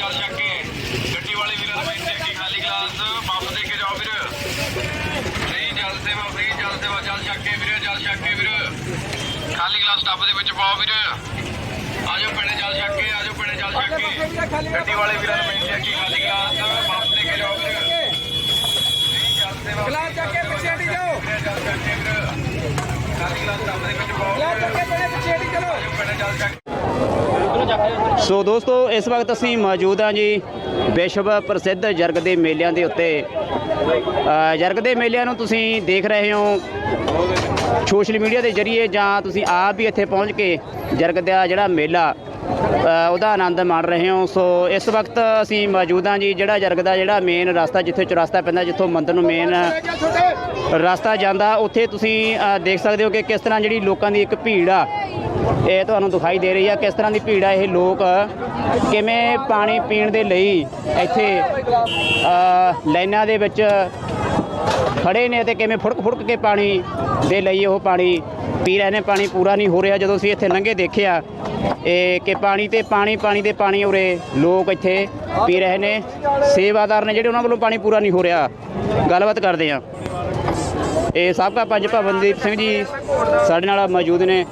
ਜਲ ਛੱਕ ਕੇ ਗੱਡੀ ਵਾਲੇ ਵੀਰਾਂ ਨੂੰ ਬੇਨਤੀ ਹੈ ਕਿ ਖਾਲੀ ਗਲਾਸ ਵਾਪਸ ਦੇ ਕੇ ਜਾਓ ਵੀਰ। ਫ੍ਰੀ ਜਲ ਸੇਵਾ ਫ੍ਰੀ ਜਲ ਸੇਵਾ ਜਲ ਛੱਕ ਕੇ ਵੀਰੇ ਜਲ ਛੱਕ ਕੇ ਵੀਰ। ਖਾਲੀ ਗਲਾਸ ਟੱਬ ਦੇ ਵਿੱਚ ਪਾਓ ਵੀਰ। ਆਜੋ ਪਿੰਡ ਜਲ ਛੱਕ ਕੇ ਆਜੋ ਪਿੰਡ ਜਲ ਛੱਕ ਕੇ। ਗੱਡੀ ਵਾਲੇ ਵੀਰਾਂ ਨੂੰ ਬੇਨਤੀ ਹੈ ਕਿ ਖਾਲੀ ਗਲਾਸ ਵਾਪਸ ਦੇ ਕੇ ਜਾਓ ਵੀਰ। ਗਲਾਸ ਚੱਕ ਕੇ ਪਿੱਛੇ ਹਟੀ ਜਾਓ। ਖਾਲੀ ਗਲਾਸ ਟੱਬ ਦੇ ਵਿੱਚ ਪਾਓ ਗਲਾਸ ਚੱਕ ਕੇ ਪਿੱਛੇ ਹਟੀ ਚਲੋ। ਪਿੰਡ ਜਲ ਛੱਕ ਸੋ ਦੋਸਤੋ, ਇਸ ਵਕਤ ਅਸੀਂ ਮੌਜੂਦ ਹਾਂ ਜੀ ਵਿਸ਼ਵ ਪ੍ਰਸਿੱਧ ਜਰਗ ਦੇ ਮੇਲਿਆਂ ਦੇ ਉੱਤੇ। ਜਰਗ ਦੇ ਮੇਲਿਆਂ ਨੂੰ ਤੁਸੀਂ ਦੇਖ ਰਹੇ ਹੋ ਸੋਸ਼ਲ ਮੀਡੀਆ ਦੇ ਜ਼ਰੀਏ ਜਾਂ ਤੁਸੀਂ ਆਪ ਵੀ ਇੱਥੇ ਪਹੁੰਚ ਕੇ ਜਰਗ ਦਾ ਜਿਹੜਾ ਮੇਲਾ ਉਹਦਾ ਆਨੰਦ ਮਾਣ ਰਹੇ ਹੋ। ਸੋ ਇਸ ਵਕਤ ਅਸੀਂ ਮੌਜੂਦ ਹਾਂ ਜੀ ਜਿਹੜਾ ਜਰਗ ਦਾ ਜਿਹੜਾ ਮੇਨ ਰਸਤਾ ਜਿੱਥੇ ਚੁਰਸਤਾ ਪੈਂਦਾ, ਜਿੱਥੋਂ ਮੰਦਰ ਨੂੰ ਮੇਨ ਰਸਤਾ ਜਾਂਦਾ, ਉੱਥੇ ਤੁਸੀਂ ਦੇਖ ਸਕਦੇ ਹੋ ਕਿ ਕਿਸ ਤਰ੍ਹਾਂ ਜਿਹੜੀ ਲੋਕਾਂ ਦੀ ਇੱਕ ਭੀੜ ਆ ਇਹ ਤੁਹਾਨੂੰ ਦਿਖਾਈ ਦੇ ਰਹੀ ਆ ਕਿਸ ਤਰ੍ਹਾਂ ਦੀ ਭੀੜ ਆ ਇਹ ਲੋਕ ਕਿਵੇਂ ਪਾਣੀ ਪੀਣ ਦੇ ਲਈ ਇੱਥੇ ਲਾਈਨਾਂ ਦੇ ਵਿੱਚ ਖੜੇ ਨੇ ਤੇ ਕਿਵੇਂ ਫੁੜਕ ਫੁੜਕ ਕੇ ਪਾਣੀ ਦੇ ਲਈ ਉਹ ਪਾਣੀ ਪੀ ਰਹੇ ਨੇ। ਪਾਣੀ ਪੂਰਾ ਨਹੀਂ ਹੋ ਰਿਹਾ ਜਦੋਂ ਅਸੀਂ ਇੱਥੇ ਲੰਘੇ ਦੇਖਿਆ, ਇਹ ਕਿ ਪਾਣੀ ਤੇ ਪਾਣੀ ਪਾਣੀ ਦੇ ਪਾਣੀ ਉਰੇ ਲੋਕ ਇੱਥੇ ਪੀ ਰਹੇ ਨੇ। ਸੇਵਾਦਾਰ ਨੇ ਜਿਹੜੇ ਉਹਨਾਂ ਵੱਲੋਂ ਪਾਣੀ ਪੂਰਾ ਨਹੀਂ ਹੋ ਰਿਹਾ। ਗੱਲਬਾਤ ਕਰਦੇ ਆ ਇਹ ਸਾਬਕਾ ਪੰਜ ਭਵਨਦੀਪ ਸਿੰਘ ਜੀ ਸਾਡੇ ਨਾਲ ਮੌਜੂਦ ਨੇ।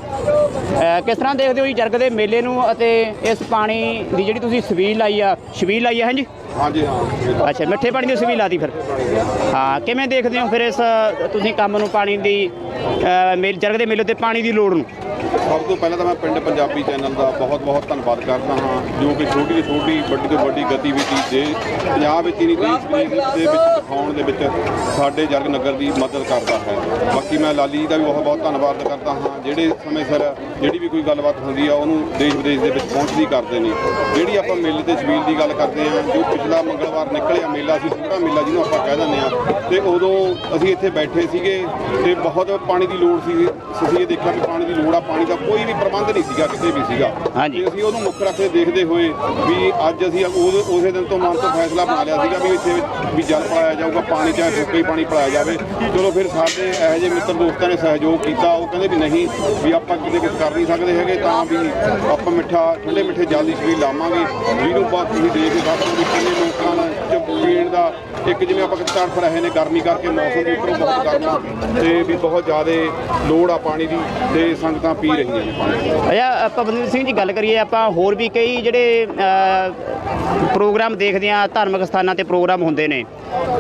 ਕਿਸ ਤਰ੍ਹਾਂ ਦੇਖਦੇ ਹੋ ਜੀ ਜਰਗ ਦੇ ਮੇਲੇ ਨੂੰ ਅਤੇ ਇਸ ਪਾਣੀ ਦੀ ਜਿਹੜੀ ਤੁਸੀਂ ਸਵੀਲ ਲਾਈ ਆ ਛਬੀਲ ਲਾਈ ਆ ਹਾਂਜੀ? ਹਾਂਜੀ ਹਾਂ ਅੱਛਾ ਮਿੱਠੇ ਪਾਣੀ ਦੀ ਸਵੀਲ ਲਾਤੀ ਫਿਰ। ਹਾਂ ਕਿਵੇਂ ਦੇਖਦੇ ਹੋ ਫਿਰ ਇਸ ਤੁਸੀਂ ਕੰਮ ਨੂੰ ਪਾਣੀ ਦੀ ਜਰਗ ਦੇ ਮੇਲੇ ਤੇ ਪਾਣੀ ਦੀ ਲੋੜ ਨੂੰ? ਸਭ ਤੋਂ ਪਹਿਲਾਂ ਤਾਂ ਮੈਂ ਪਿੰਡ ਪੰਜਾਬੀ ਚੈਨਲ ਦਾ ਬਹੁਤ ਬਹੁਤ ਧੰਨਵਾਦ ਕਰਦਾ ਹਾਂ, ਜੋ ਕਿ ਛੋਟੀ ਤੋਂ ਛੋਟੀ, ਵੱਡੀ ਤੋਂ ਵੱਡੀ ਗਤੀਵਿਧੀ ਦੇ ਪੰਜਾਬ ਵਿੱਚ ਹੀ ਨਹੀਂ, ਦੇਸ਼ ਵਿਦੇਸ਼ ਦੇ ਵਿੱਚ ਦਿਖਾਉਣ ਦੇ ਵਿੱਚ ਸਾਡੇ ਜਰਗ ਨਗਰ ਦੀ ਮਦਦ ਕਰਦਾ ਹੈ। ਬਾਕੀ ਮੈਂ ਲਾਲੀ ਜੀ ਦਾ ਵੀ ਬਹੁਤ ਬਹੁਤ ਧੰਨਵਾਦ ਕਰਦਾ ਹਾਂ, ਜਿਹੜੇ ਸਮੇਂ ਸਿਰ ਜਿਹੜੀ ਵੀ ਕੋਈ ਗੱਲਬਾਤ ਹੁੰਦੀ ਆ, ਉਹਨੂੰ ਦੇਸ਼ ਵਿਦੇਸ਼ ਦੇ ਵਿੱਚ ਪਹੁੰਚਦੀ ਕਰਦੇ ਨੇ। ਜਿਹੜੀ ਆਪਾਂ ਮੇਲੇ ਤੇ ਛਬੀਲ ਦੀ ਗੱਲ ਕਰਦੇ ਹਾਂ, ਜੋ ਪਿਛਲਾ ਮੰਗਲਵਾਰ ਨਿਕਲਿਆ ਮੇਲਾ ਸੀ ਛੋਟਾ ਮੇਲਾ ਜਿਹਨੂੰ ਆਪਾਂ ਕਹਿ ਦਿੰਦੇ ਆ ਤੇ ਉਦੋਂ ਅਸੀਂ ਇੱਥੇ ਬੈਠੇ ਸੀਗੇ, ਤੇ ਬਹੁਤ ਪਾਣੀ ਦੀ ਲੋੜ ਸੀ। ਅਸੀਂ ਇਹ ਦੇਖਿਆ ਕਿ ਪਾਣੀ ਦੀ ਲੋੜ ਆ ਪਾਣੀ ਦਾ ਕੋਈ ਵੀ ਪ੍ਰਬੰਧ ਨਹੀਂ ਸੀਗਾ ਕਿਤੇ ਵੀ ਸੀਗਾ। ਹਾਂਜੀ। ਤੇ ਅਸੀਂ ਉਹਨੂੰ ਮੁੱਖ ਰੱਖ ਕੇ ਦੇਖਦੇ ਹੋਏ ਵੀ ਅੱਜ ਅਸੀਂ ਉਹ- ਉਸੇ ਦਿਨ ਤੋਂ ਮਨ ਤੋਂ ਫੈਸਲਾ ਬਣਾ ਲਿਆ ਸੀਗਾ ਵੀ ਇੱਥੇ ਵੀ ਜਲ ਪਾਇਆ ਜਾਊਗਾ ਪਾਣੀ ਚਾਹੇ ਸੁੱਕਾ ਹੀ ਪਾਣੀ ਪਿਲਾਇਆ ਜਾਵੇ। ਚਲੋ ਫਿਰ ਸਾਡੇ ਇਹੋ ਜਿਹੇ ਮਿੱਤਰ ਦੋਸਤਾਂ ਨੇ ਸਹਿਯੋਗ ਕੀਤਾ ਉਹ ਕਹਿੰਦੇ ਵੀ ਨਹੀਂ ਵੀ ਆਪਾਂ ਕਿਤੇ ਕੁਝ ਕਰ ਨਹੀਂ ਸਕਦੇ ਹੈਗੇ ਤਾਂ ਵੀ ਆਪਾਂ ਮਿੱਠਾ ਠੰਡੇ ਮਿੱਠੇ ਜਲ ਦੀ ਛਬੀਲ ਲਾਵਾਂਗੇ। ਜਿਹਨੂੰ ਬਾਅਦ ਤੁਸੀਂ ਦੇਖ ਕੇ ਚ ਪੀਣ ਦਾ ਇੱਕ ਜਿਵੇਂ ਆਪਾਂ ਤੜਫ ਰਹੇ ਨੇ, ਗਰਮੀ ਕਰਕੇ ਮੌਸਮ ਵੀ ਉੱਪਰੋਂ ਬਹੁਤ ਗਰਮ ਤੇ ਵੀ ਬਹੁਤ ਜ਼ਿਆਦਾ ਲੋੜ ਆ ਪਾਣੀ ਦੀ ਤੇ ਸੰਗਤਾਂ ਪੀ ਰਹੀਆਂ ਨੇ ਪਾਣੀ ਅੱਛਾ ਆਪਾਂ ਸਿੰਘ ਜੀ ਗੱਲ ਕਰੀਏ ਆਪਾਂ, ਹੋਰ ਵੀ ਕਈ ਜਿਹੜੇ ਪ੍ਰੋਗਰਾਮ ਦੇਖਦੇ ਆ ਧਾਰਮਿਕ ਸਥਾਨਾਂ ਤੇ ਪ੍ਰੋਗਰਾਮ ਹੁੰਦੇ ਨੇ।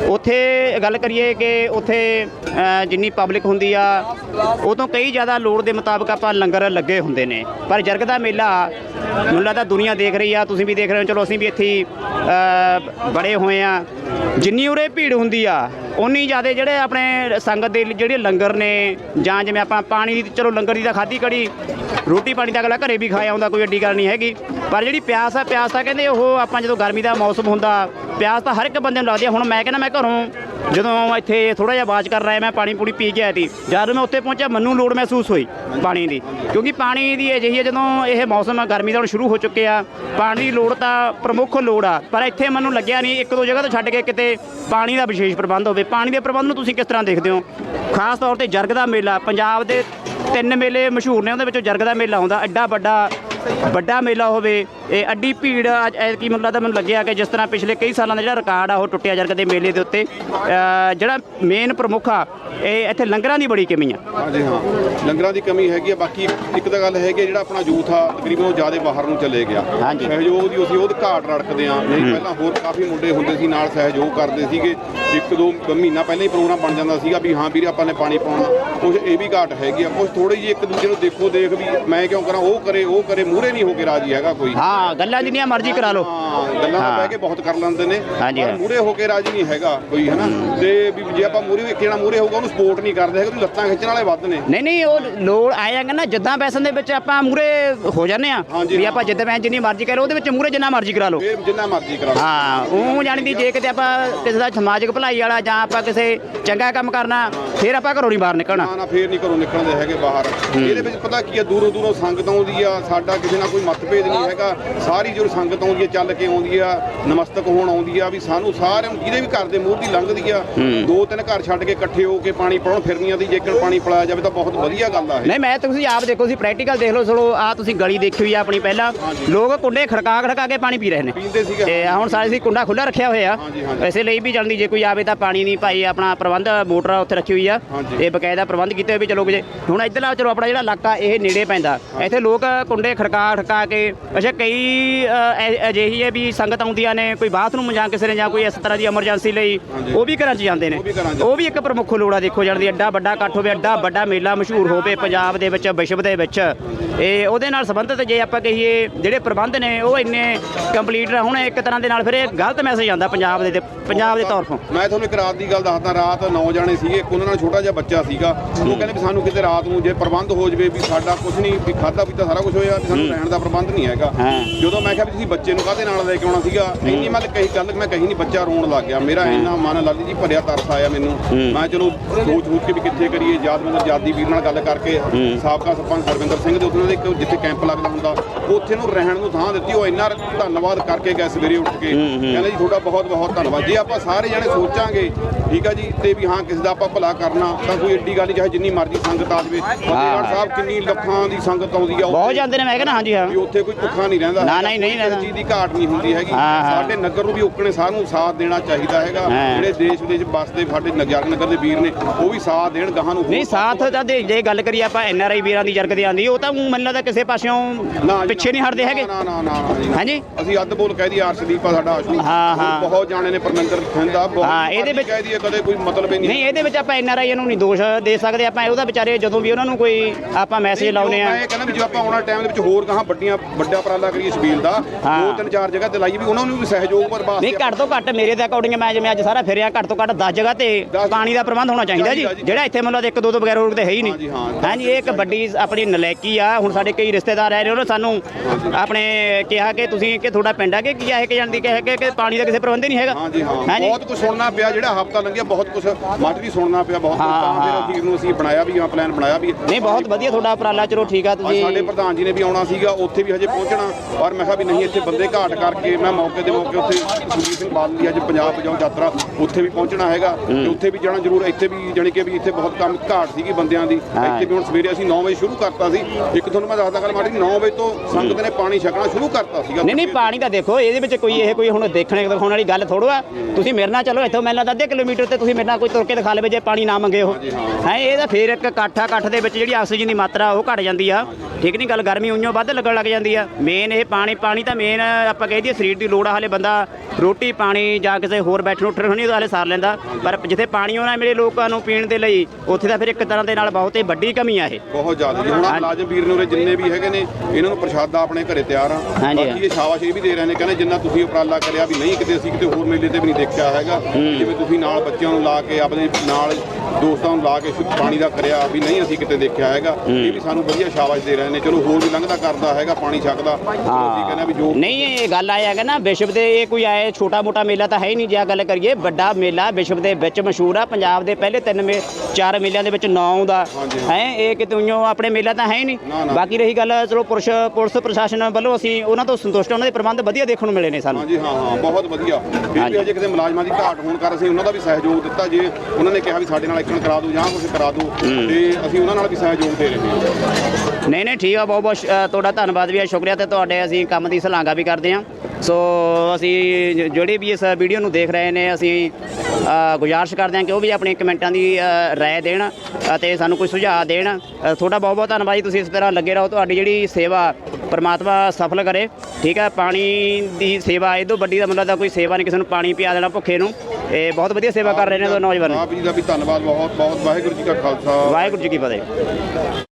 ਉੱਥੇ ਗੱਲ ਕਰੀਏ ਕਿ ਉੱਥੇ ਜਿੰਨੀ ਪਬਲਿਕ ਹੁੰਦੀ ਆ ਉਹ ਤੋਂ ਕਈ ਜ਼ਿਆਦਾ ਲੋੜ ਦੇ ਮੁਤਾਬਕ ਆਪਾਂ ਲੰਗਰ ਲੱਗੇ ਹੁੰਦੇ ਨੇ। ਪਰ ਜਰਗ ਦਾ ਮੇਲਾ ਮੈਨੂੰ ਲੱਗਦਾ ਦੁਨੀਆ ਦੇਖ ਰਹੀ ਆ, ਤੁਸੀਂ ਵੀ ਦੇਖ ਰਹੇ ਹੋ, ਚਲੋ ਅਸੀਂ ਵੀ ਇੱਥੇ ਬੜੇ ਹੋਏ ਆ। ਜਿੰਨੀ ਉਰੇ ਭੀੜ ਹੁੰਦੀ ਆ ਉਨੀ ਜ਼ਿਆਦਾ ਜਿਹੜੇ ਆਪਣੇ ਸੰਗਤ ਦੇ ਜਿਹੜੇ ਲੰਗਰ ਨੇ, ਜਾਂ ਜਿਵੇਂ ਆਪਾਂ ਪਾਣੀ ਦੀ, ਚਲੋ ਲੰਗਰ ਦੀ ਤਾਂ ਖਾਧੀ ਕੜੀ, ਰੋਟੀ ਪਾਣੀ ਤਾਂ ਅਗਲਾ ਘਰੇ ਵੀ ਖਾਇਆ ਆਉਂਦਾ, ਕੋਈ ਐਡੀ ਗੱਲ ਨਹੀਂ ਹੈਗੀ। ਪਰ ਜਿਹੜੀ ਪਿਆਸ ਆ, ਪਿਆਸ ਤਾਂ ਕਹਿੰਦੇ ਉਹ ਆਪਾਂ ਜਦੋਂ ਗਰਮੀ ਦਾ ਮੌਸਮ ਹੁੰਦਾ, ਪਿਆਸ ਤਾਂ ਹਰ ਇੱਕ ਬੰਦੇ ਨੂੰ ਲੱਗਦੀ ਆ। ਹੁਣ ਮੈਂ ਕਹਿੰਦਾ ਮੈਂ ਘਰੋਂ ਜਦੋਂ ਇੱਥੇ ਥੋੜਾ ਜਿਹਾ ਬਾਜ ਕਰ ਰਿਹਾ, ਮੈਂ ਪਾਣੀ ਪੂੜੀ ਪੀ ਕੇ ਆਇਆ ਸੀ। ਜਦ ਮੈਂ ਉੱਥੇ ਪਹੁੰਚਿਆ, ਮੈਨੂੰ ਲੋੜ ਮਹਿਸੂਸ ਹੋਈ ਪਾਣੀ ਦੀ। ਕਿਉਂਕਿ ਪਾਣੀ ਦੀ ਅਜਿਹੀ ਹੈ, ਜਦੋਂ ਇਹ ਮੌਸਮ ਗਰਮੀ ਦਾ ਹੁਣ ਸ਼ੁਰੂ ਹੋ ਚੁੱਕਿਆ ਪਾਣੀ ਦੀ ਲੋੜ ਤਾਂ ਪ੍ਰਮੁੱਖ ਲੋੜ ਆ। ਪਰ ਇੱਥੇ ਮੈਨੂੰ ਲੱਗਿਆ ਨਹੀਂ, ਇੱਕ ਦੋ ਜਗ੍ਹਾ ਤੋਂ ਛੱਡ ਕੇ ਕਿਤੇ ਪਾਣੀ ਦਾ ਵਿਸ਼ੇਸ਼ ਪ੍ਰਬੰਧ ਹੋਵੇ। ਪਾਣੀ ਦੇ ਪ੍ਰਬੰਧ ਨੂੰ ਤੁਸੀਂ ਕਿਸ ਤਰ੍ਹਾਂ ਦੇਖਦੇ ਹੋ? ਖਾਸ ਤੌਰ ਤੇ ਜਰਗ ਦਾ ਮੇਲਾ, ਪੰਜਾਬ ਦੇ ਤਿੰਨ ਮੇਲੇ ਮਸ਼ਹੂਰ ਨੇ, ਉਹਦੇ ਵਿੱਚੋਂ ਜਰਗ ਦਾ ਮੇਲਾ ਹੁੰਦਾ ਐਡਾ ਵੱਡਾ ਵੱਡਾ ਮੇਲਾ ਹੋਵੇ ਇਹ ਅੱਡੀ ਭੀੜ ਅੱਜ ਕੀ ਮੈਨੂੰ ਲੱਗਦਾ ਮੈਨੂੰ ਲੱਗਿਆ ਕਿ ਜਿਸ ਤਰ੍ਹਾਂ ਪਿਛਲੇ ਕਈ ਸਾਲਾਂ ਦਾ ਜਿਹੜਾ ਰਿਕਾਰਡ ਆ ਉਹ ਟੁੱਟਿਆ ਜਰਗ ਦੇ ਮੇਲੇ ਦੇ ਉੱਤੇ। ਜਿਹੜਾ ਮੇਨ ਪ੍ਰਮੁੱਖ ਆ ਇਹ ਇੱਥੇ ਲੰਗਰਾਂ ਦੀ ਬੜੀ ਕਮੀ ਆ। ਹਾਂਜੀ ਹਾਂ ਲੰਗਰਾਂ ਦੀ ਕਮੀ ਹੈਗੀ ਆ ਬਾਕੀ ਇੱਕ ਤਾਂ ਗੱਲ ਹੈਗੀ ਜਿਹੜਾ ਆਪਣਾ ਯੂਥ ਆ ਤਕਰੀਬਨ ਉਹ ਜ਼ਿਆਦਾ ਬਾਹਰ ਨੂੰ ਚਲੇ ਗਿਆ। ਹਾਂਜੀ। ਸਹਿਯੋਗ ਦੀ ਅਸੀਂ ਉਹਦ ਘਾਟ ਰੜਕਦੇ ਆ ਨਹੀਂ ਪਹਿਲਾਂ ਹੋਰ ਕਾਫੀ ਮੁੰਡੇ ਹੁੰਦੇ ਸੀ ਨਾਲ ਸਹਿਯੋਗ ਕਰਦੇ ਸੀਗੇ। ਇੱਕ ਦੋ ਮਹੀਨਾ ਪਹਿਲਾਂ ਹੀ ਪ੍ਰੋਗਰਾਮ ਬਣ ਜਾਂਦਾ ਸੀਗਾ ਵੀ ਹਾਂ ਵੀਰੇ ਆਪਾਂ ਨੇ ਪਾਣੀ ਪਾਉਣਾ। ਕੁਝ ਇਹ ਵੀ ਘਾਟ ਹੈਗੀ ਆ। ਕੁਝ ਥੋੜੀ ਜਿਹੀ ਇੱਕ ਦੂਜੇ ਨੂੰ ਦੇਖੋ ਦੇਖ ਵੀ ਮੈਂ ਕਿਉਂ ਕਰਾਂ ਉਹ ਕਰੇ ਉਹ ਕਰੇ ਮੂਰੇ ਨਹੀਂ ਹੋ ਕੇ ਰਾਜੀ ਹੈਗਾ ਕੋਈ। ਹਾਂ ਗੱਲਾਂ ਜਿੰਨੀਆਂ ਮਰਜ਼ੀ ਕਰਾ ਲਓ। ਹਾਂ ਗੱਲਾਂ ਤਾਂ। ਬਹਿ ਕੇ ਬਹੁਤ ਕਰ ਲੈਂਦੇ ਨੇ ਹਾਂਜੀ, ਪਰ ਹਾਂ। ਮੂਰੇ ਹੋ ਕੇ ਰਾਜੀ ਨਹੀਂ ਹੈਗਾ ਕੋਈ ਹਨਾ? ਤੇ ਵੀ ਜੇ ਆਪਾਂ ਮੂਰੇ ਵੇਖੇ ਨਾ ਮੂਰੇ ਹੋਊਗਾ ਉਹਨੂੰ ਸਪੋਰਟ ਨਹੀਂ ਕਰਦੇ ਹੈਗੇ ਉਹਨੂੰ ਲੱਤਾਂ ਖਿੱਚਣ ਵਾਲੇ ਵੱਧ ਨੇ। ਨਹੀਂ ਨਹੀਂ ਉਹ ਲੋੜ ਆਏਗਾ ਨਾ ਜਿੱਦਾਂ ਪੈਸੇ ਦੇ ਵਿੱਚ ਆਪਾਂ ਮੂਰੇ ਹੋ ਜਾਂਦੇ ਆ ਹਾਂਜੀ, ਵੀ। ਆਪਾਂ ਜਿੱਦਾਂ ਮੈਂ ਜਿੰਨੀ ਮਰਜ਼ੀ ਕਰੋ ਉਹਦੇ ਵਿੱਚ ਮੂਰੇ ਜਿੰਨਾ ਮਰਜ਼ੀ ਕਰਾ ਲਓ। ਫੇਰ ਜਿੰਨਾ ਮਰਜ਼ੀ ਕਰਾ ਲਓ। ਹਾਂ ਉਹ ਜਾਣੀ ਦੀ ਜੇ ਕਿਤੇ ਆਪਾਂ ਕਿਸੇ ਦਾ ਸਮਾਜਿਕ ਭਲਾਈ ਵਾਲਾ ਜਾਂ ਆਪਾਂ ਕਿਸੇ ਚੰਗਾ ਕੰਮ ਕਰਨਾ ਫਿਰ ਆਪਾਂ ਘਰੋਂ ਨਹੀਂ ਬਾਹਰ ਨਿਕਲਣਾ। ਨਾ ਨਾ ਫੇਰ ਨਹੀਂ ਘਰੋਂ ਨਿਕਲਦੇ ਹੈਗੇ ਬਾਹਰ। ਇਹਦੇ ਵਿੱਚ ਪਤਾ ਕੀ ਆ ਦੂਰੋਂ ਦੂਰੋਂ ਸੰਗਤ ਆਉਂਦੀ ਆ ਸਾਡਾ ਕਿਸੇ ਨਾਲ ਕੋਈ ਮਤਭੇਦ ਨਹੀਂ ਹੈਗਾ। ਸਾਰੀ ਜੋ ਸੰਗਤ ਆਉਂਦੀ ਹੈ ਚੱਲ ਕੇ ਆਉਂਦੀ ਆ ਨਮਸਤਕ ਹੋਣ ਆਉਂਦੀ ਆ ਵੀ ਸਾਨੂੰ ਸਾਰਿਆਂ ਨੂੰ ਜਿਹਦੇ ਵੀ ਘਰ ਦੇ ਮੂਹਰ ਦੀ ਲੰਘਦੀ ਆ ਦੋ ਤਿੰਨ ਘਰ ਛੱਡ ਕੇ ਇਕੱਠੇ ਹੋ ਕੇ ਪਾਣੀ ਪਾਉਣ ਫਿਰਨੀਆਂ ਦੀ ਜੇਕਰ ਪਾਣੀ ਪਿਲਾਇਆ ਜਾਵੇ ਤਾਂ ਬਹੁਤ ਵਧੀਆ ਗੱਲ ਆ ਇਹ। ਨਹੀਂ ਮੈਂ ਤੁਸੀਂ ਆਪ ਦੇਖੋ ਤੁਸੀਂ ਪ੍ਰੈਕਟੀਕਲ ਦੇਖ ਲਓ ਚਲੋ ਆ ਤੁਸੀਂ ਗਲੀ ਦੇਖੀ ਹੋਈ ਆ ਆਪਣੀ ਪਹਿਲਾਂ। ਲੋਕ ਕੁੰਡੇ ਖੜਕਾ ਖੜਕਾ ਕੇ ਪਾਣੀ ਪੀ ਰਹੇ ਨੇ। ਪੀਂਦੇ ਸੀਗੇ। ਤੇ ਹੁਣ ਸਾਰੇ ਅਸੀਂ ਕੁੰਡਾ ਖੁੱਲਾ ਰੱਖਿਆ ਹੋਇਆ। ਇਸੇ ਲਈ ਵੀ ਜਲਦੀ ਜੇ ਕੋਈ ਆਵੇ ਤਾਂ ਪਾਣੀ ਨਹੀਂ ਭਾਈ ਆਪਣਾ ਪ੍ਰਬੰਧ ਮੋਟਰ ਉੱਥੇ ਰੱਖੀ ਹੋਈ ਆ। ਇਹ ਬਕਾਇਦਾ ਪ੍ਰਬੰਧ ਕੀਤੇ ਹੋਏ ਵੀ ਚਲੋ ਜੇ ਹੁਣ ਇੱਧਰਲਾ ਚਲੋ ਆਪਣਾ ਜਿਹੜਾ ਇਲਾਕਾ ਇਹ ਨੇੜੇ ਪੈਂਦਾ। ਇੱਥੇ ਲੋਕ ਕੁੰਡੇ ਖੜਕਾ ਖੜਕਾ ਕੇ। ਅੱਛਾ ਕਈ ਅਜਿਹੀ ਹੈ ਵੀ ਸੰਗਤ ਆਉਂਦੀਆਂ ਨੇ ਕੋਈ ਬਾਥਰੂਮ ਜਾਂ ਕਿਸੇ ਨੇ ਜਾਂ ਕੋਈ ਇਸ ਤਰ੍ਹਾਂ ਦੀ ਐਮਰਜੈਂਸੀ ਲਈ। ਉਹ ਵੀ ਘਰਾਂ 'ਚ ਜਾਂਦੇ ਨੇ। ਉਹ ਵੀ ਇੱਕ ਪ੍ਰਮੁੱਖ ਲੋੜ ਆ ਦੇਖੋ ਜਾਣ ਦੀ ਐਡਾ ਵੱਡਾ ਇਕੱਠ ਹੋਵੇ ਐਡਾ ਵੱਡਾ ਮੇਲਾ ਮਸ਼ਹੂਰ ਹੋਵੇ ਪੰਜਾਬ ਦੇ ਵਿੱਚ ਵਿਸ਼ਵ ਦੇ ਵਿੱਚ। ਇਹ ਉਹਦੇ ਨਾਲ ਸੰਬੰਧਿਤ ਜੇ ਆਪਾਂ ਕਹੀਏ ਜਿਹੜੇ ਪ੍ਰਬੰਧ ਨੇ ਉਹ ਇੰਨੇ ਕੰਪਲੀਟ ਹੁਣ ਇੱਕ ਤਰ੍ਹਾਂ ਦੇ ਨਾਲ ਫਿਰ ਇਹ ਗਲਤ ਮੈਸੇਜ ਆਉਂਦਾ ਪੰਜਾਬ ਦੇ ਪੰਜਾਬ ਦੇ ਤੌਰ ਤੋਂ। ਮੈਂ ਤੁਹਾਨੂੰ ਇੱਕ ਰਾਤ ਦੀ ਗੱਲ ਦੱਸਦਾ ਰਾਤ ਨੌ ਜਾਣੇ ਸੀਗੇ ਇੱਕ ਉਹਨਾਂ ਨਾਲ ਛੋਟਾ ਜਿਹਾ ਬੱਚਾ ਸੀਗਾ। ਉਹ ਕਹਿੰਦੇ ਵੀ ਸਾਨੂੰ ਕਿਤੇ ਰਾਤ ਨੂੰ ਜੇ ਪ੍ਰਬੰਧ ਹੋ ਜਵੇ ਵੀ ਸਾਡਾ ਕੁਝ ਨਹੀਂ ਵੀ ਖਾਦਾ ਪੀਤਾ ਸਾਰਾ ਕੁਝ ਹੋਇਆ ਸਾਨੂੰ ਰਹਿਣ ਦਾ ਪ੍ਰਬੰਧ ਨਹੀਂ ਹੈਗਾ। ਜਦੋਂ ਮੈਂ ਕਿਹਾ ਵੀ ਤੁਸੀਂ ਬੱਚੇ ਨੂੰ ਕਾਹਦੇ ਨਾਲ ਲੈ ਕੇ ਆਉਣਾ ਸੀਗਾ ਇੰਨੀ ਮੈਂ ਕਹੀ ਗੱਲ ਮੈਂ ਕਹੀ ਨਹੀਂ ਬੱਚਾ ਰੋਣ ਲੱਗ ਗਿਆ। ਮੇਰਾ ਇੰਨਾ ਮਨ ਲਾਲੀ ਜੀ ਭਰਿਆ ਤਰਸ ਆਇਆ ਮੈਨੂੰ। ਮੈਂ ਚਲੋ ਸੋਚ ਸੋਚ ਕੇ ਵੀ ਕਿੱਥੇ ਕਰੀਏ ਯਾਦਵਿੰਦਰ ਜਾਦੀ ਵੀਰ ਨਾਲ ਗੱਲ ਕਰਕੇ ਸਾਬਕਾ ਸਰਪੰਚ ਸਰਵਿੰਦਰ ਸਿੰਘ ਦੇ ਉਹਨਾਂ ਦੇ ਇੱਕ ਜਿੱਥੇ ਕੈਂਪ ਲੱਗਦਾ ਹੁੰਦਾ ਉੱਥੇ ਨੂੰ ਰਹਿਣ ਨੂੰ ਥਾਂ ਦਿੱਤੀ ਉਹ ਇੰਨਾ ਧੰਨਵਾਦ ਕਰਕੇ ਗਏ ਸਵੇਰੇ ਉੱਠ ਕੇ। ਕਹਿੰਦੇ ਜੀ ਤੁਹਾਡਾ ਬਹੁਤ ਬਹੁਤ ਧੰਨਵਾਦ। ਜੇ ਆਪਾਂ ਸਾਰੇ ਜਣੇ ਸੋਚਾਂਗੇ ਠੀਕ ਆ ਜੀ ਤੇ ਵੀ ਹਾਂ ਕਿਸੇ ਦਾ ਆਪਾਂ ਭਲਾ ਕਰਨਾ ਤਾਂ ਕੋਈ ਏਡੀ ਗੱਲ ਚਾਹੇ ਜਿੰਨੀ ਮਰਜ਼ੀ ਸੰਗਤ ਆ ਜਾਵੇ। ਫਤਿਹਗੜ੍ਹ ਸਾਹਿਬ ਕਿੰਨੀ ਲੱਖਾਂ ਦੀ ਸੰਗਤ ਆਉਂਦੀ ਆ ਬਹੁਤ ਉੱਥੇ। ਜਾਂਦੇ ਨੇ ਮੈਂ ਕਹਿੰਦਾ ਹਾਂਜੀ ਹਾਂ ਵੀ ਉੱਥੇ ਕੋਈ ਭੁੱਖਾ ਨਹੀਂ ਰਹਿੰਦਾ ਨਾ, ਨਹੀਂ, ਨਹੀਂ ਰਹਿੰਦਾ। ਚੀਜ਼ ਦੀ ਘਾਟ ਨਹੀਂ ਹੁੰਦੀ ਹੈਗੀ ਹਾਂ, ਹਾਂ। ਸਾਡੇ ਨਗਰ ਨੂੰ ਵੀ ਉਕਣੇ ਸਾਨੂੰ ਸਾਥ ਦੇਣਾ ਚਾਹੀਦਾ ਹੈਗਾ ਹਾਂ। ਜਿਹੜੇ ਦੇਸ਼ ਵਿਦੇਸ਼ ਬਸਦੇ ਸਾਡੇ ਨਗਰ ਨਗਰ ਦੇ ਵੀਰ ਨੇ ਉਹ ਵੀ ਸਾਥ ਦੇਣ ਗਾਹਾਂ ਨੂੰ ਨਹੀਂ ਸਾਥ ਤਾਂ ਦੇ ਜੇ ਗੱਲ ਕਰੀਏ ਆਪਾਂ ਐਨ ਆਰ ਆਈ ਵੀਰਾਂ ਦੀ ਜਰਗ ਦੀ ਆਂਦੀ ਉਹ ਤਾਂ ਊਂ ਮੈਨੂੰ ਲੱਗਦਾ ਕਿਸੇ ਪਾਸਿਓਂ ਨਾ ਜੀ, ਪਿੱਛੇ ਨਹੀਂ ਹਟਦੇ ਹੈਗੇ ਨਾ ਨਾ ਨਾ ਨਾ ਜੀ, ਨਾ। ਹਾਂਜੀ ਅਸੀਂ ਅੱਧ ਬੋਲ ਕਹਿ ਦਈਏ ਅਰਸ਼ਦੀਪ ਆ ਸਾਡਾ ਅਸ਼ਨੀ ਹਾਂ, ਹਾਂ। ਬਹੁਤ ਜਾਣੇ ਨੇ ਪਰਮਿੰਦਰ ਖੰਦਾ ਬਹੁਤ ਹਾਂ, ਇਹਦੇ ਵਿੱਚ- ਕਹਿ ਦਈਏ ਕਦੇ ਕੋਈ ਮਤਲਬ ਹੀ ਨਹੀਂ ਨਹੀਂ ਇਹਦੇ ਵਿੱਚ ਆਪਾਂ ਐਨ ਆਰ ਆਈ ਨੂੰ ਨਹੀਂ ਦੋਸ਼ ਦੇ ਸਕਦੇ ਆਪਾਂ ਉਹਦਾ ਵਿਚਾਰੇ ਜਦੋਂ ਵੀ ਉਹਨਾਂ ਨੂੰ ਕੋਈ ਆਪਾਂ ਮੈਸੇਜ ਲਾਉਨੇ ਆ ਮੈਂ ਇਹ ਕਹਿੰਦਾ ਵੀ ਜੇ ਆਪਾਂ ਆਉਣਾ ਟਾਈਮ ਦੇ ਵਿੱਚ ਹੋਰ ਗਾਹਾਂ ਵੱਡੀਆਂ ਵੱਡਾ ਉਪਰਾਲਾ ਕਰੀਏ ਸ਼ਬੀਲ ਦਾ। ਹਾਂ। ਦੋ ਤਿੰਨ ਚਾਰ ਜਗ੍ਹਾ ਤੇ ਲਾਈਏ ਵੀ ਉਹਨਾਂ ਨੂੰ ਵੀ ਸਹਿਯੋਗ ਪਰ ਵਾਸਤੇ ਨਹੀਂ ਘੱਟ ਤੋਂ ਘੱਟ ਮੇਰੇ ਦੇ ਅਕੋਰਡਿੰਗ ਮੈਂ ਜਿਵੇਂ ਅੱਜ ਸਾਰਾ ਫਿਰਿਆ ਘੱਟ ਤੋਂ ਘੱਟ 10 ਜਗ੍ਹਾ ਤੇ ਪਾਣੀ ਦਾ ਪ੍ਰਬੰਧ ਹੋਣਾ ਚਾਹੀਦਾ ਜੀ। ਜਿਹੜਾ ਇੱਥੇ ਮਤਲਬ ਇੱਕ ਦੋ ਤੋਂ ਬਗੈਰ ਹੋਰ ਕਿਤੇ ਹੈ ਹੀ ਨਹੀਂ। ਹਾਂ। ਹਾਂਜੀ ਇਹ ਇੱਕ ਵੱਡੀ ਆਪਣੀ ਨਲਾਇਕੀ ਆ। ਹੁਣ ਸਾਡੇ ਕਈ ਰਿਸ਼ਤੇਦਾਰ ਆਏ ਨੇ ਉਹਨਾਂ ਸਾਨੂੰ ਆਪਣੇ ਕਿਹਾ ਕਿ ਤੁਸੀਂ ਕਿ ਤੁਹਾਡਾ ਪਿੰਡ ਆ ਕਿ ਕੀ ਆ ਇਹ ਕਿ ਜਾਣਦੀ ਕਿ ਕਿ ਕਿ ਪਾਣੀ ਦਾ ਕਿਸੇ ਪ੍ਰਬੰਧ ਹੀ ਨਹੀਂ ਹੈਗਾ। ਹਾਂਜੀ ਹਾਂ। ਬਹੁਤ ਕੁਝ ਸੁਣਨਾ ਪਿਆ ਜਿਹੜਾ ਹਫਤਾ ਲੰਘਿਆ ਬਹੁਤ ਕੁਝ ਮੱਝ ਵੀ ਸੁਣਨਾ ਪਿਆ ਬਹੁਤ ਹਾਂ, ਤਾਂ ਫਿਰ ਹਾਂ। ਅਖੀਰ ਨੂੰ ਅਸੀਂ ਬਣਾਇਆ ਵੀ ਆ ਪਲਾਨ ਬਣਾਇਆ ਵੀ ਨਹੀਂ ਬਹੁਤ ਵਧੀਆ ਤੁਹਾਡਾ ਉਪਰਾਲਾ ਚਲੋ ਠੀਕ ਆ ਤੁਸੀਂ ਸਾਡੇ ਪ੍ਰਧਾਨ ਜੀ ਨੇ ਵੀ ਆਉਣਾ ਸੀਗਾ ਉੱਥੇ ਵੀ ਹਜੇ ਪਹੁੰਚਣਾ। ਔਰ ਮੈਂ ਕਿਹਾ ਵੀ ਨਹੀਂ ਇੱਥੇ ਬੰਦੇ ਘਾਟ ਕਰਕੇ ਮੈਂ ਮੌਕੇ ਦੇ ਮੌਕੇ ਉੱਥੇ ਸੁਖਬੀਰ ਸਿੰਘ ਬਾਦਲ ਦੀ ਅੱਜ ਪੰਜਾਬ ਬਜਾਓ ਯਾਤਰਾ ਉੱਥੇ ਵੀ ਪਹੁੰਚਣਾ ਹੈਗਾ। ਤੇ ਉੱਥੇ ਵੀ ਜਾਣਾ ਜ਼ਰੂਰ ਇੱਥੇ ਵੀ ਜਾਣੀ ਕਿ ਵੀ ਇੱਥੇ ਬਹੁਤ ਕੰਮ ਘਾਟ ਸੀਗੀ ਬੰਦਿਆਂ ਦੀ। ਇੱਥੇ ਵੀ ਹੁਣ ਸਵੇਰੇ ਅਸੀਂ 9 ਵਜੇ ਸ਼ੁਰੂ ਕਰਤਾ ਸੀ। ਇੱਕ ਤੁਹਾਨੂੰ ਮੈਂ ਦੱਸਦਾ ਗੱਲ ਮਾੜੀ 9 ਵਜੇ ਤੋਂ ਸੰਗਤ ਨੇ ਪਾਣੀ ਛਕਣਾ ਸ਼ੁਰੂ ਕਰਤਾ ਸੀਗਾ। ਨਹੀਂ ਨਹੀਂ ਪਾਣੀ ਦਾ ਦੇਖੋ ਇਹਦੇ ਵਿੱਚ ਕੋਈ ਇਹ ਕੋਈ ਹੁਣ ਦੇਖਣੇ ਦਿਖਾਉਣ ਵਾਲੀ ਗੱਲ ਥੋੜੋ ਆ। ਤੁਸੀਂ ਮੇਰੇ ਨਾਲ ਚਲੋ ਇੱਥੋਂ ਮੈਨੂੰ ਲੱਗਦਾ ਅੱਧੇ ਕਿਲੋਮੀਟਰ ਤੇ ਤੁਸੀਂ ਮੇਰੇ ਨਾਲ ਕੋਈ ਤੁਰ ਕੇ ਦਿਖਾ ਲਵੇ ਜੇ ਪਾਣੀ ਨਾ ਮੰਗੇ ਉਹ। ਹਾਂ। ਇਹ ਤਾਂ ਫੇਰ ਇੱਕ ਕਾਠਾ ਕੱਠ ਦੇ ਵਿੱਚ ਜਿਹੜੀ ਆਕਸੀਜਨ ਦੀ ਮਾਤਰਾ ਉਹ ਘਟ ਜਾਂਦੀ ਆ। ਠੀਕ ਨਹੀਂ ਗੱਲ ਗਰਮੀ ਉਈਓ ਵੱਧ ਲੱਗਣ ਲੱਗ ਜਾਂਦੀ ਆ। ਮੇਨ ਇਹ ਪਾਣੀ ਪਾਣੀ ਤਾਂ ਮੇਨ ਆਪਾਂ ਕਹਿ ਦਈਏ ਸਰੀਰ ਦੀ ਲੋੜ ਆ ਹਾਲੇ ਬੰਦਾ ਰੋਟੀ ਪਾਣੀ ਜਾਂ ਕਿਸੇ ਹੋਰ ਬੈਠਣ ਉੱਠਣ ਹੋਣੀ ਉਹ ਹਾਲੇ ਸਾਰ ਲੈਂਦਾ। ਪਰ ਜਿੱਥੇ ਪਾਣੀ ਆਉਣਾ ਮਿਲੇ ਲੋਕਾਂ ਨੂੰ ਪੀਣ ਦੇ ਲਈ ਉੱਥੇ ਤਾਂ ਫਿਰ ਇੱਕ ਤਰ੍ਹਾਂ ਦੇ ਨਾਲ ਬਹੁਤ ਹੀ ਵੱਡੀ ਕਮੀ ਆ ਇਹ। ਬਹੁਤ ਜ਼ਿਆਦਾ ਜੀ। ਹੁਣ ਆਹ ਮੁਲਾਜ਼ਮ ਵੀਰ ਨੇ ਉਰੇ ਜਿੰਨੇ ਵੀ ਹੈਗੇ ਨੇ ਇਹਨਾਂ ਨੂੰ ਪ੍ਰਸ਼ਾਦਾ ਆਪਣੇ ਘਰੇ ਤਿਆਰ ਆ। ਹਾਂਜੀ। ਬਾਕੀ ਇਹ ਸ਼ਾਬਾਸ਼ ਇਹ ਵੀ ਦੇ ਰਹੇ ਨੇ ਕਹਿੰਦੇ ਜਿੰਨਾ ਤੁਸੀਂ ਉਪਰਾਲਾ ਕਰਿਆ ਵੀ ਨਹੀਂ ਕਿਤੇ ਅਸੀਂ ਕਿਤੇ ਹੋਰ ਮੇਲੇ ਤੇ ਵੀ ਨਹੀਂ ਦੇਖਿਆ ਹੈਗਾ। ਜਿਵੇਂ ਤੁਸੀਂ ਨਾਲ ਬੱਚਿਆਂ ਨੂੰ ਲਾ ਕੇ ਆਪਣੇ ਨਾਲ ਦੋਸਤਾਂ ਨੂੰ ਲਾ ਕੇ ਸ਼ੁੱਧ ਪਾਣੀ ਦਾ ਕਰਿਆ ਵੀ ਨਹੀਂ ਅਸੀਂ ਕਿਤੇ ਦੇਖਿਆ ਹੈਗਾ। ਇਹ ਵੀ ਸਾਨੂੰ ਵਧੀਆ ਸ਼ਾਬਾਸ਼ ਦੇ ਰਹੇ ਨੇ। ਚਲੋ ਹੋਰ ਵੀ ਲੰਘਦਾ ਕਰਦਾ ਹੈਗਾ ਪਾਣੀ ਛਕਦਾ। ਅਸੀਂ ਕਹਿੰਦੇ ਆ ਵੀ ਜੋ ਨਹੀਂ ਇਹ ਗੱਲ ਆਇਆ ਹੈਗਾ ਨਾ ਵਿਸ਼ਵ ਦੇ ਇਹ ਕੋਈ ਆਏ ਛੋਟਾ ਮੋਟਾ ਮੇਲਾ ਤਾਂ ਹੈ ਹੀ ਨਹੀਂ ਜੇ ਆਹ ਗੱਲ ਕਰੀਏ। ਵੱਡਾ ਮੇਲਾ ਵਿਸ਼ਵ ਦੇ ਵਿੱਚ ਮਸ਼ਹੂਰ ਆ। ਪੰਜਾਬ ਦੇ ਪਹਿਲੇ ਤਿੰਨ ਮੇ ਚਾਰ ਮੇਲਿਆਂ ਦੇ ਵਿੱਚ ਨੌ ਹਾਂਜੀ, ਹੈ। ਇਹ ਕਿਤੇ ਉਈਓ ਆਪਣੇ ਮੇਲਾ ਤਾਂ ਹੈ ਹੀ ਨਾ, ਨਹੀਂ। ਨਾ। ਬਾਕੀ ਰਹੀ ਗੱਲ ਚਲੋ ਪੁਲਿਸ ਪੁਲਿਸ ਪ੍ਰਸ਼ਾਸਨ ਵੱਲੋਂ ਅਸੀਂ ਉਹਨਾਂ ਤੋਂ ਸੰਤੁਸ਼ਟ ਹਾਂ, ਉਹਨਾਂ ਦੇ ਪ੍ਰਬੰਧ ਵਧੀਆ ਦੇਖਣ ਨੂੰ ਮਿਲੇ ਨੇ ਸਾਨੂੰ। ਹਾਂਜੀ ਹਾਂ ਹਾਂ ਬਹੁਤ ਵਧੀਆ। ਫਿਰ ਵੀ ਹਾਂਜੀ। ਅਜੇ ਕਿਤੇ ਮੁਲਾਜ਼ਮਾਂ ਦੀ ਘਾਟ ਹੋਣ ਕਰ ਅਸੀਂ ਉਹਨਾਂ ਦਾ ਵੀ ਸਹਿਯੋਗ ਦਿੱਤਾ ਜੇ। ਉਹਨਾਂ ਨੇ ਕਿਹਾ ਵੀ ਸਾਡੇ ਨਾਲ ਇੱਕਣ ਕਰਾ ਦਿਓ ਜਾਂ ਕੁਝ ਕਰਾ ਦਿਓ। ਤੇ ਅਸੀਂ ਉਹਨਾਂ ਨਾਲ ਵੀ ਸਹਿਯੋਗ ਦੇ ਰਹੇ ਹਾਂ। ਨਹੀਂ ਨਹੀਂ ਠੀਕ ਆ ਬਹੁਤ ਬਹੁਤ ਸ਼- ਅ, ਤੁਹਾਡਾ ਧੰਨਵਾਦ ਵੀ ਹੈ ਸ਼ੁਕਰੀਆ ਤੇ ਤੁਹਾਡੇ ਅਸੀਂ ਕੰਮ ਦੀ ਸ਼ਲਾਘਾ ਵੀ ਕਰਦੇ ਹਾਂ। ਸੋ ਅਸੀਂ ਜਿਹੜੇ ਵੀ ਇਸ ਵੀਡੀਓ ਨੂੰ ਦੇਖ ਰਹੇ ਨੇ ਅਸੀਂ ਗੁਜ਼ਾਰਿਸ਼ ਕਰਦੇ ਹਾਂ ਕਿ ਉਹ ਵੀ ਆਪਣੀ ਕਮੈਂਟਾਂ ਦੀ ਰਾਏ ਦੇਣ ਅਤੇ ਸਾਨੂੰ ਕੋਈ ਸੁਝਾਅ ਦੇਣ। ਤੁਹਾਡਾ ਬਹੁਤ ਬਹੁਤ ਧੰਨਵਾਦ ਜੀ ਤੁਸੀਂ ਇਸ ਤਰ੍ਹਾਂ ਲੱਗੇ ਰਹੋ ਤੁਹਾਡੀ ਜਿਹੜੀ ਸੇਵਾ ਪਰਮਾਤਮਾ ਸਫਲ ਕਰੇ ਠੀਕ ਹੈ? ਪਾਣੀ ਦੀ ਸੇਵਾ ਇਹ ਤੋਂ ਵੱਡੀ ਦਾ ਮਤਲਬ ਦਾ ਕੋਈ ਸੇਵਾ ਨਹੀਂ ਕਿਸੇ ਨੂੰ ਪਾਣੀ ਪਿਆ ਦੇਣਾ ਭੁੱਖੇ ਨੂੰ। ਇਹ ਬਹੁਤ ਵਧੀਆ ਸੇਵਾ ਕਰ ਰਹੇ ਨੇ ਨੌਜਵਾਨ। ਆਪ ਜੀ ਦਾ ਵੀ ਧੰਨਵਾਦ ਬਹੁਤ ਬਹੁਤ ਵਾਹਿਗੁਰੂ ਜੀ ਕਾ ਖਾਲਸਾ। ਵਾਹਿਗੁਰੂ ਜੀ ਕੀ ਫਤਿਹ।